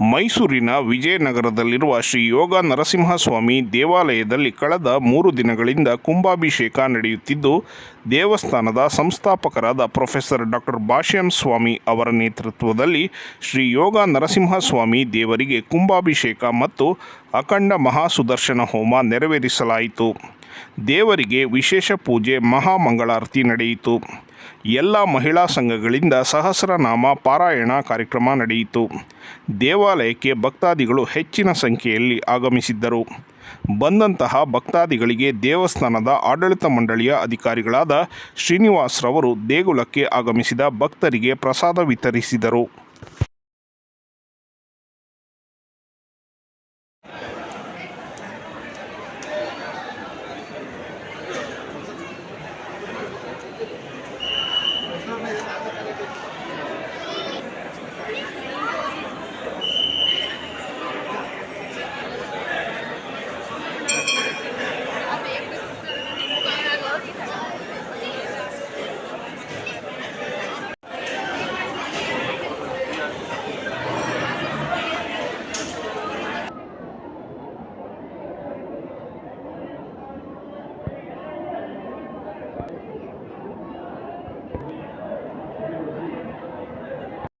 ಮೈಸೂರಿನ ವಿಜಯನಗರದಲ್ಲಿರುವ ಶ್ರೀ ಯೋಗ ನರಸಿಂಹಸ್ವಾಮಿ ದೇವಾಲಯದಲ್ಲಿ ಕಳೆದ ಮೂರು ದಿನಗಳಿಂದ ಕುಂಭಾಭಿಷೇಕ ನಡೆಯುತ್ತಿದ್ದು, ದೇವಸ್ಥಾನದ ಸಂಸ್ಥಾಪಕರಾದ ಪ್ರೊಫೆಸರ್ ಡಾಕ್ಟರ್ ಭಾಷ್ಯಂ ಸ್ವಾಮಿ ಅವರ ನೇತೃತ್ವದಲ್ಲಿ ಶ್ರೀ ಯೋಗ ನರಸಿಂಹಸ್ವಾಮಿ ದೇವರಿಗೆ ಕುಂಭಾಭಿಷೇಕ ಮತ್ತು ಅಖಂಡ ಮಹಾಸುದರ್ಶನ ಹೋಮ ನೆರವೇರಿಸಲಾಯಿತು. ದೇವರಿಗೆ ವಿಶೇಷ ಪೂಜೆ, ಮಹಾಮಂಗಳಾರತಿ ನಡೆಯಿತು. ಎಲ್ಲ ಮಹಿಳಾ ಸಂಘಗಳಿಂದ ಸಹಸ್ರನಾಮ ಪಾರಾಯಣ ಕಾರ್ಯಕ್ರಮ ನಡೆಯಿತು. ದೇವಾಲಯಕ್ಕೆ ಭಕ್ತಾದಿಗಳು ಹೆಚ್ಚಿನ ಸಂಖ್ಯೆಯಲ್ಲಿ ಆಗಮಿಸಿದ್ದರು. ಬಂದಂತಹ ಭಕ್ತಾದಿಗಳಿಗೆ ದೇವಸ್ಥಾನದ ಆಡಳಿತ ಮಂಡಳಿಯ ಅಧಿಕಾರಿಗಳಾದ ಶ್ರೀನಿವಾಸ್ರವರು ದೇಗುಲಕ್ಕೆ ಆಗಮಿಸಿದ ಭಕ್ತರಿಗೆ ಪ್ರಸಾದ ವಿತರಿಸಿದರು.